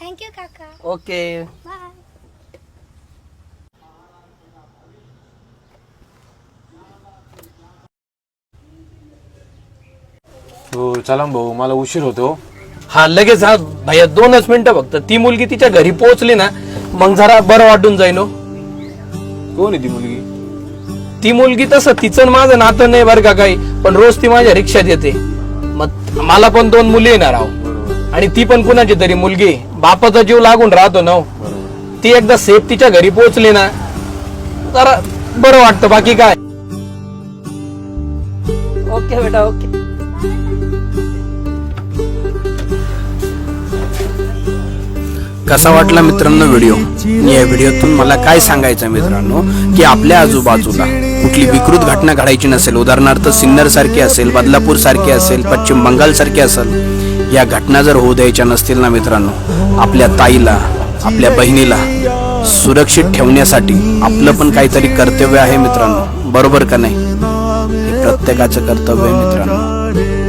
Thank you काका okay bye हो चला ना भाऊ मला उशीर होतो. हा लगेच हा भैया दोनच मिनिटं फक्त. ती मुलगी तिच्या घरी पोहोचली ना मग जरा बरं वाटून जाईन हो. कोण आहे ती मुलगी? ती मुलगी तसं तिचं आणि माझं नातं नाही बरं का काही पण रोज ती माझ्या रिक्षात येते. मग मला पण दोन मुली येणार आहो. बरोबर आणि ती पण कुणाची तरी मुलगी. बापाचा जीव लागून राहतो ना हो. ती एकदा सेफ तिच्या घरी पोहोचली ना जरा बरं वाटतं बाकी काय? ओके बेटा ओके. कसा वाटला मित्रांनो व्हिडिओ? या व्हिडिओतून मला काय सांगायचं आहे मित्रांनो की आपल्या आजूबाजूला कुठली विकृत घटना घडायची नसेल उदाहरणार्थ सिन्नर सारखी असेल बदलापूर सारखी असेल पश्चिम बंगाल सारखी असेल या घटना जर होऊ द्यायच्या नसतील ना मित्रांनो आपल्या ताईला आपल्या बहिणीला सुरक्षित ठेवण्यासाठी आपलं पण काहीतरी कर्तव्य आहे मित्रांनो. बरोबर का नाही? हे प्रत्येकाचं कर्तव्य आहे मित्रांनो.